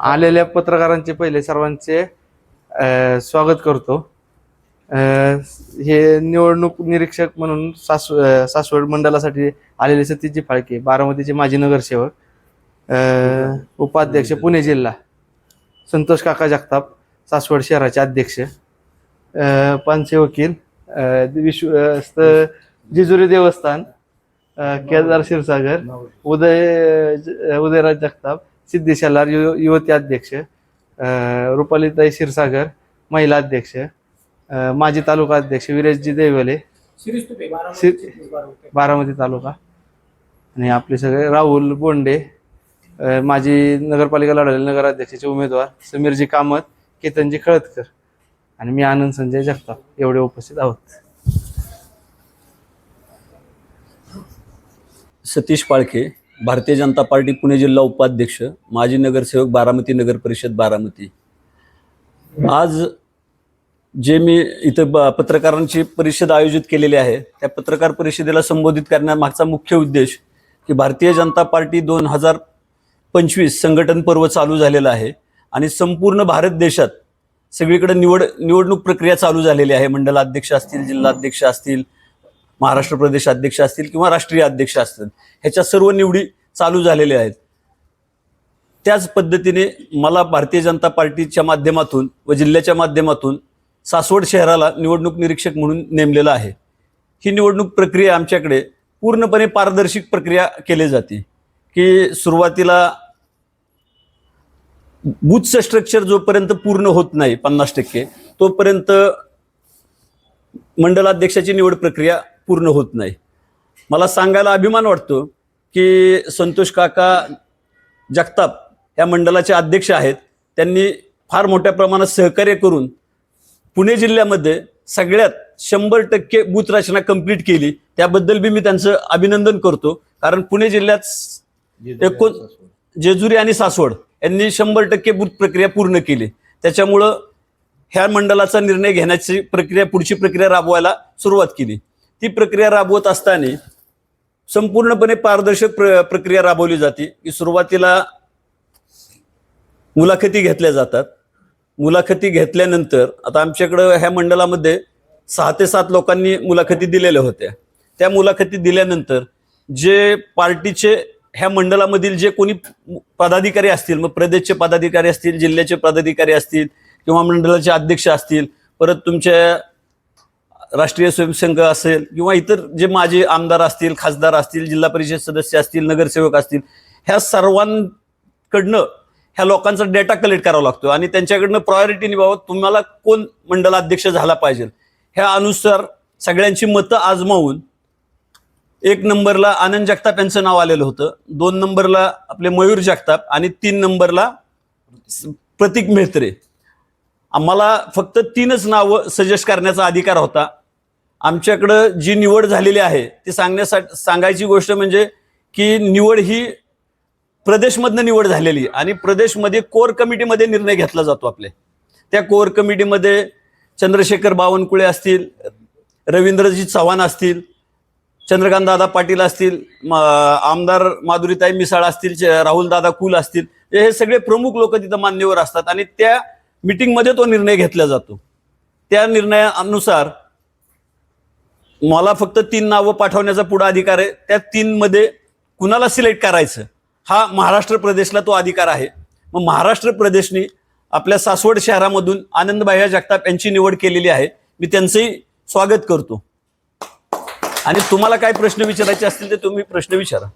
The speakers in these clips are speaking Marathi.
आलेल्या पत्रकारांचे पहिले सर्वांचे स्वागत करतो. हे निवडणूक निरीक्षक म्हणून सासू सासवड मंडळासाठी आलेले सतीशजी फाळके बारामतीचे माजी नगरसेवक उपाध्यक्ष पुणे जिल्हा संतोष काका जगताप सासवड शहराचे अध्यक्ष पानसे वकील विश्व स्त- देवस्थान केदार क्षीरसागर उदय उदयराज जगताप सिद्धेश शेलार यु युवती अध्यक्ष रुपालीताई क्षीरसागर महिला अध्यक्ष माजी तालुका अध्यक्ष विरेशजी देवले बारामती तालुका आणि आपले सगळे राहुल बोंडे माजी नगरपालिका लढवलेले नगराध्यक्षाचे उमेदवार समीरजी कामत केतनजी खळदकर आणि मी आनंद संजय जगताप एवढे उपस्थित आहोत. सतीश पाळखे भारतीय जनता पार्टी पुणे जिल्हा उपाध्यक्ष माजी नगरसेवक बारामती नगर परिषद बारामती. आज जे मी इथं ब- पत्रकारांची परिषद आयोजित केलेली आहे त्या पत्रकार परिषदेला संबोधित करण्यामागचा मुख्य उद्देश की भारतीय जनता पार्टी दोन हजार पंचवीस संघटन पर्व चालू झालेलं आहे आणि संपूर्ण भारत देशात सगळीकडे निवड निवडणूक प्रक्रिया चालू झालेली आहे. मंडलाध्यक्ष असतील जिल्हाध्यक्ष असतील महाराष्ट्र प्रदेश अध्यक्ष असतील किंवा राष्ट्रीय अध्यक्ष असतील ह्याच्या सर्व निवडी चालू झालेल्या आहेत. त्याच पद्धतीने मला भारतीय जनता पार्टीच्या माध्यमातून व जिल्ह्याच्या माध्यमातून सासवड शहराला निवडणूक निरीक्षक म्हणून नेमलेलं आहे. ही निवडणूक प्रक्रिया आमच्याकडे पूर्णपणे पारदर्शक प्रक्रिया केली जाते की सुरुवातीला बूथचं स्ट्रक्चर जोपर्यंत पूर्ण होत नाही पन्नास टक्के तोपर्यंत मंडलाध्यक्षाची निवड प्रक्रिया पूर्ण होत नाही. मला सांगायला अभिमान वाटतो की संतोष काका जगताप या मंडळाचे अध्यक्ष आहेत. त्यांनी फार मोठ्या प्रमाणात सहकार्य करून पुणे जिल्ह्यामध्ये सगळ्यात शंभर टक्के बूथ रचना कंप्लीट केली. त्याबद्दल बी मी त्यांचं अभिनंदन करतो. कारण पुणे जिल्ह्यात एकोण जेजुरी आणि सासवड यांनी शंभर टक्के बूथ प्रक्रिया पूर्ण केली. त्याच्यामुळं ह्या मंडळाचा निर्णय घेण्याची प्रक्रिया पुढची प्रक्रिया राबवायला सुरुवात केली. ती प्रक्रिया राबवत असताना संपूर्णपणे पारदर्शक प्र प्रक्रिया राबवली जाते. की सुरुवातीला मुलाखती घेतल्या जातात. मुलाखती घेतल्यानंतर आता आमच्याकडं ह्या मंडळामध्ये सहा ते सात लोकांनी मुलाखती दिलेल्या होत्या. त्या मुलाखती दिल्यानंतर जे पार्टीचे ह्या मंडळामधील जे कोणी पदाधिकारी असतील मग प्रदेशचे पदाधिकारी असतील जिल्ह्याचे पदाधिकारी असतील किंवा मंडळाचे अध्यक्ष असतील परत तुमच्या राष्ट्रीय स्वयंसंघ असेल किंवा इतर जे माजी आमदार असतील खासदार असतील जिल्हा परिषद सदस्य असतील नगरसेवक असतील ह्या सर्वांकडनं ह्या लोकांचा डेटा कलेक्ट करावा लागतो आणि त्यांच्याकडनं प्रायोरिटी निभावत तुम्हाला कोण मंडलाध्यक्ष झाला पाहिजे? ह्या अनुसार सगळ्यांची मतं आजमावून एक नंबरला आनंद जगताप यांचं नाव आलेलं होतं दोन नंबरला आपले मयूर जगताप आणि तीन नंबरला प्रतीक मेहत्रे. आम्हाला फक्त तीनच नावं सजेस्ट करण्याचा अधिकार होता. आमच्याकडं जी निवड झालेली आहे ती सांगण्यासाठी सांगायची गोष्ट म्हणजे की निवड ही प्रदेशमधनं निवड झालेली आहे आणि प्रदेशमध्ये कोर कमिटीमध्ये निर्णय घेतला जातो आपले. त्या कोर कमिटीमध्ये चंद्रशेखर बावनकुळे असतील रवींद्रजी चव्हाण असतील चंद्रकांत दादा पाटील असतील म- आमदार माधुरीताई मिसाळ असतील राहुलदादा कुल असतील हे सगळे प्रमुख लोक तिथं मान्यवर असतात आणि त्या मिटिंगमध्ये तो निर्णय घेतला जातो. त्या निर्णयानुसार मला फक्त तीन नावं पाठवण्याचा पुढा अधिकार आहे. त्या तीनमध्ये कुणाला सिलेक्ट करायचं? हा महाराष्ट्र प्रदेशला तो अधिकार आहे. मग महाराष्ट्र प्रदेशनी आपल्या सासवड शहरामधून आनंदबाह्या जगताप यांची निवड केलेली आहे. मी त्यांचंही स्वागत करतो. आणि तुम्हाला काय प्रश्न विचारायचे असतील ते तुम्ही प्रश्न विचारा.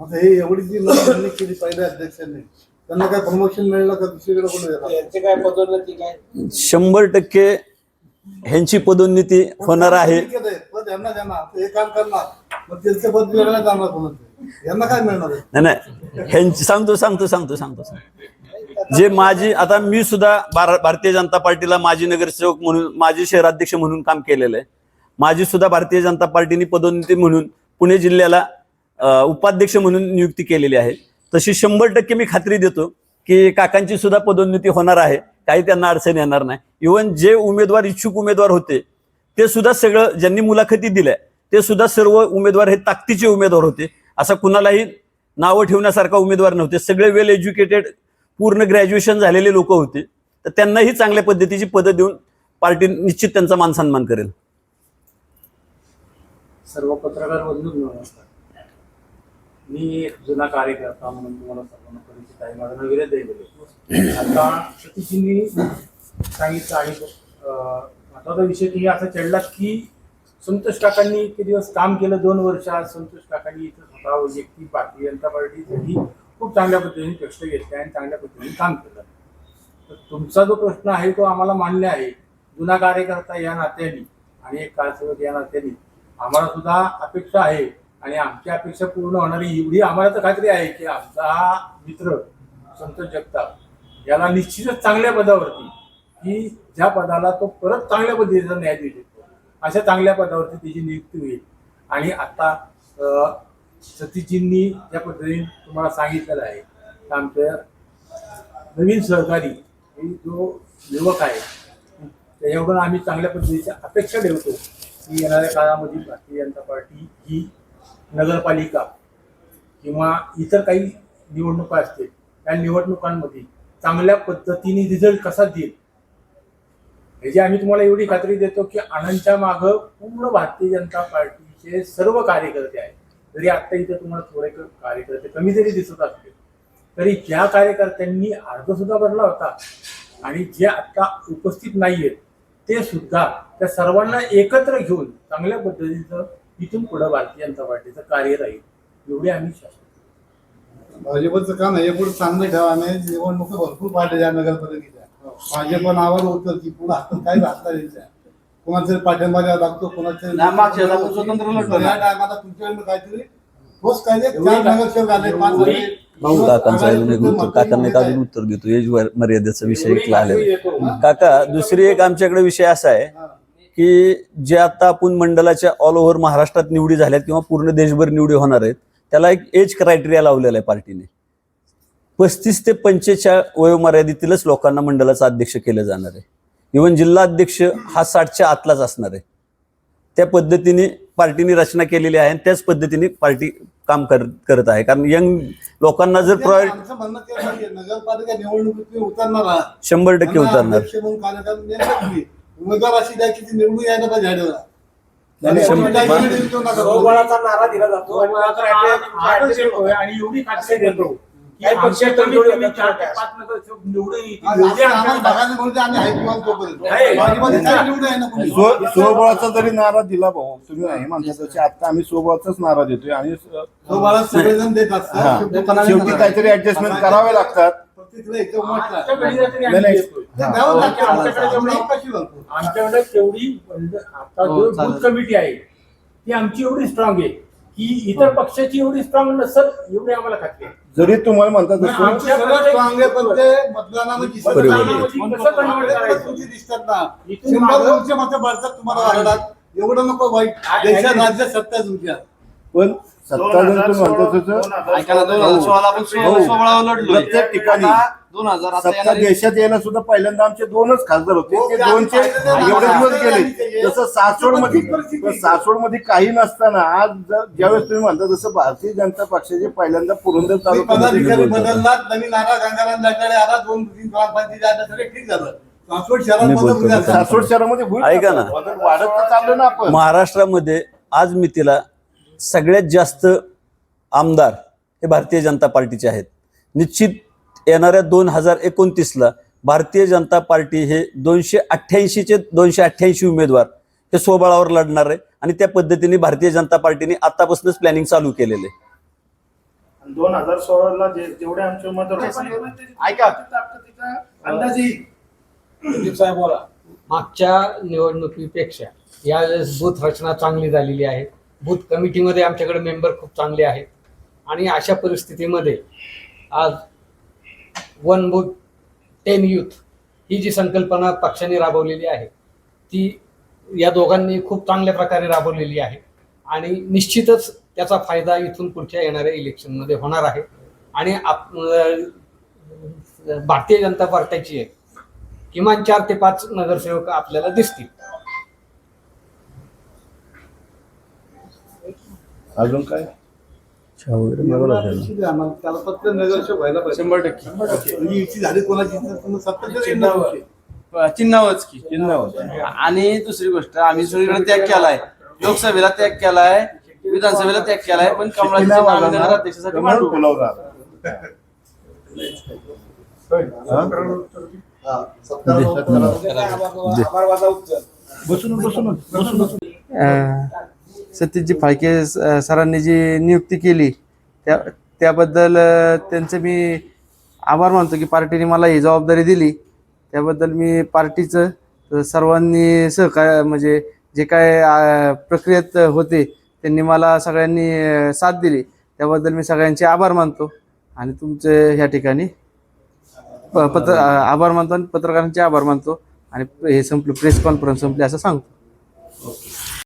आता हे एवढी जी लोकांनी केली पहिल्या अध्यक्षांनी त्यांना काय प्रमोशन मिळलं का दुसरीकडे कोणी यांचे काय पदोन्नती काय? शंभर टक्के ह्यांची पदोन्नती होणार आहे. ठीक आहे, पण त्यांना त्यांना हे काम करणार. मग त्यांचं पद वेगळं जाणार कोणाचं? यांना काय मिळणार आहे? नाही नाही. ह्यांची सांगतो सांगतो सांगतो सांगतो सांगतो. जे माझी आता मी सुद्धा भार- भारतीय जनता पार्टीला माजी नगरसेवक म्हणून माजी शहराध्यक्ष म्हणून काम केलेलं आहे. माझी सुद्धा भारतीय जनता पार्टीने पदोन्नती म्हणून पुणे जिल्ह्याला उपाध्यक्ष म्हणून नियुक्ती केलेली आहे. तशी शंभर टक्के मी खात्री देतो की काकांची सुद्धा पदोन्नती होणार आहे. काही त्यांना अडचण येणार नाही. इव्हन जे उमेदवार इच्छुक उमेदवार होते ते सुद्धा सगळं ज्यांनी मुलाखती दिल्या ते सुद्धा सर्व उमेदवार हे ताकदीचे उमेदवार होते. असा कुणालाही नावं ठेवण्यासारखा उमेदवार नव्हते. सगळे वेल एज्युकेटेड पूर्ण ग्रॅज्युएशन झालेले लोक होते. तर त्यांनाही चांगल्या पद्धतीची पदं देऊन पार्टी निश्चित त्यांचा मान सन्मान करेल. सर्व पत्रकार मी एक जुना कार्यकर्ता म्हणून तुम्हाला सर्वांना परिचित आहे. माझं नाव विरद दैवले आता सतीशजींनी सांगितलं आणि महत्त्वाचा विषय तुम्ही असा चढला की संतोष काकांनी इतके दिवस काम केलं दोन वर्षात संतोष काकांनी इथं स्वतः वैयक्तिक भारतीय जनता पार्टीसाठी खूप चांगल्या पद्धतीने कष्ट घेतले आणि चांगल्या पद्धतीने काम केलं. तर तुमचा जो प्रश्न आहे तो आम्हाला मान्य आहे. जुना कार्यकर्ता या नात्याने आणि एक कार्यसेवक या नात्याने आम्हाला सुद्धा अपेक्षा आहे आणि आमची अपेक्षा पूर्ण होणारी एवढी आम्हाला तर खात्री आहे की आमचा हा मित्र संतोष जगताप याला निश्चितच चांगल्या पदावरती की ज्या पदाला तो परत चांगल्या पद्धतीचा न्याय देऊ शकतो अशा चांगल्या पदावरती त्याची नियुक्ती होईल. आणि आता सतीजींनी ज्या पद्धतीने तुम्हाला सांगितलेलं आहे आमच्या नवीन सहकारी ही जो युवक आहे त्याच्याकडून आम्ही चांगल्या पद्धतीच्या अपेक्षा ठेवतो की येणाऱ्या काळामध्ये भारतीय जनता पार्टी ही नगरपालिका किंवा इतर काही निवडणुका असतील त्या निवडणुकांमध्ये चांगल्या पद्धतीने रिझल्ट कसा देईल? ह्याची आम्ही तुम्हाला एवढी खात्री देतो की आनंदच्या मागं पूर्ण भारतीय जनता पार्टीचे सर्व कार्यकर्ते आहेत. जरी आत्ता इथे तुम्हाला थोडे कार्यकर्ते कमी जरी दिसत असतील तरी ज्या कार्यकर्त्यांनी अर्ज सुद्धा भरला होता आणि जे आता उपस्थित नाहीयेत ते सुद्धा त्या सर्वांना एकत्र घेऊन चांगल्या पद्धतीचं इथून पुढे भारतीय जनता पार्टीचं कार्य राहील एवढी आम्ही शासन भाजपचं काम आहे पुढे चांगलं ठेवा नाही निवडणूक भरपूर पार्ट्या नगरपालिकेच्या भाजप नावावर होतं की पुढे आपण काही राहता यायच्या कोणाचा पाठिंबा द्यावा लागतो कोणाच्या आपण स्वतंत्र लढलो ना. या टायमाला तुमच्याकडे काहीतरी ठोस कायदे एवढी चार का- नगरसेवक आले पाच एवढी- झाले. भाऊ काकांचा अजून एक उत्तर काकांना एक अजून उत्तर देतो एज मर्यादेचा विषय आलेला. काका दुसरी एक आमच्याकडे विषय असा आहे. की जे आता आपण मंडळाच्या ऑल ओव्हर महाराष्ट्रात निवडी झाल्यात किंवा पूर्ण देशभर निवडी होणार आहेत त्याला एक एज क्रायटेरिया लावलेला आहे पार्टीने. पस्तीस ते पंचेच्या वयोमर्यादेतीलच लोकांना मंडळाचं अध्यक्ष केलं जाणार आहे. इव्हन जिल्हा अध्यक्ष हा साठच्या आतलाच असणार आहे. त्या पद्धतीने पार्टीने रचना केलेली आहे आणि त्याच पद्धतीने पार्टी काम कर- करत आहे. कारण यंग लोकांना जर नगरपालिका निवडणुकीत उतरणार शंभर टक्के उतरणार. उमेदवार अशी द्या की ती निवडून यायला पाहिजे आणि शंभर-. स्वबळाचा नारा दिला जातो आणि एवढी खात्री देतो की काही पक्ष आमच्या कमीत तडजोड कमी करतात. चार ते पाच नगरसेवक निवडून येतील. आज एवढी असं आम्हाला आमच्या- बघायला म्हणून ते आम्ही हायकमान तोपर्यंत. आहे. भाजपने काय निवडून आहे ना कोणी. स्व- स्वबळाचा जरी नारा दिला भाऊ तुम्ही नाही म्हणता तसे आता आम्ही स्वबळाचाच नारा देतोय आणि स- स्वबळात सगळेजण देत असतात. हा. शेवटी काहीतरी ऍडजस्टमेंट करावे लागतात नाही, नाही. लागतं. हो, आमच्याकडे जेवढी- तेवढी म्हणजे आता हो, जो चालेल. बूथ कमिटी आहे ती आमची एवढी स्ट्रॉंग आहे की इतर पक्षाची एवढी स्ट्रॉंग नसत एवढी आम्हाला खात्री आहे जरी तुम्हाला म्हणता नाही, तसं आमच्या- सगळं strong आहे, पण ते मतदानामध्ये दिसत बरोबर आहे. नाही. मतदानामध्ये कसं convert करायचं? तुमची दिसतात ना इथून शंभर मागं- दोनशे मतं पडतात तुम्हाला वार्डात एवढं नको वाईट देशात राज्यात सत्ता तुमच्या पण सत्ता जर तुम्ही म्हणता तसं ऐका ना दोन हजार सोळाला आपण सोळा- हो. सोळावर लढलोय प्रत्येक ठिकाणी दोन हजार आता सत्ता देशात यायला सुद्धा पहिल्यांदा आमचे दोनच खासदार होते हो, ते ना. एवढे दिवस गेले. तसं सासवडमध्ये. सासवडमध्ये काही नसताना आज जर ज्यावेळेस तुम्ही म्हणता तसं भारतीय जनता पक्षाचे पहिल्यांदा पुरंदर जातात. बदललात नवीन नारा गंगारामच्याकडे आला दोन सगळे ठीक झालं सासवड मी झाला. सासवड शहरामध्ये ऐका ना. वाढत चाललो ना आपण महाराष्ट्रामध्ये आज मितीला सगळ्यात जास्त आमदार हे भारतीय जनता पार्टीचे आहेत. निश्चित येणाऱ्या दोन हजार एकोणतीसला भारतीय जनता पार्टी हे दोनशे अठ्ठ्याऐंशीचे दोनशे अठ्ठ्याऐंशी उमेदवार हे स्वबळावर लढणार आहे आणि त्या पद्धतीने भारतीय जनता पार्टीने आतापासूनच प्लॅनिंग चालू केलेले. दोन हजार सोळाला जे जेवढे आमचे उमेदवार होते, ऐका. अंदाजे. बोला. मागच्या निवडणुकीपेक्षा यावेळेस बूथ रचना चांगली झालेली आहे. बूथ कमिटीमध्ये आमच्याकडे मेंबर खूप चांगले आहेत. आणि अशा परिस्थितीमध्ये आज वन बूथ टेन यूथ ही जी संकल्पना पक्षाने राबवलेली आहे ती या दोघांनी खूप चांगल्या प्रकारे राबवलेली आहे. आणि निश्चितच त्याचा फायदा इथून पुढच्या येणाऱ्या इलेक्शनमध्ये होणार आहे. आणि आप भारतीय जनता पार्टीची आहे किमान चार ते पाच नगरसेवक आपल्याला दिसतील. अजून काय? त्याला फक्त नगरसेवक व्हायला पाहिजे. शंभर टक्के. युती झाली कोणाची? तर तुम्ही सत्ता तरी येणार होते. चिन्हावच की. आणि दुसरी गोष्ट आम्ही सगळीकडे त्याग केलाय. लोकसभेला त्याग केलाय विधानसभेला त्याग केलाय पण कमळाची चिन्ह हा, बसून बसून बसून बसून. अं, सतीशजी फाळके स- सरांनी जी नियुक्ती केली त्या त्याबद्दल त्यांचे मी आभार मानतो की पार्टीने मला ही जबाबदारी दिली. त्याबद्दल मी पार्टीचं सर्वांनी सहकार्य म्हणजे जे काय प्रक्रियेत होते त्यांनी मला सगळ्यांनी साथ दिली. त्याबद्दल मी सगळ्यांचे आभार मानतो. आणि तुमचे ह्या ठिकाणी प- पत्र आभार मानतो आणि पत्रकारांचे आभार मानतो. आणि हे संपलं प्रेस कॉन्फरन्स संपली असं सांगतो.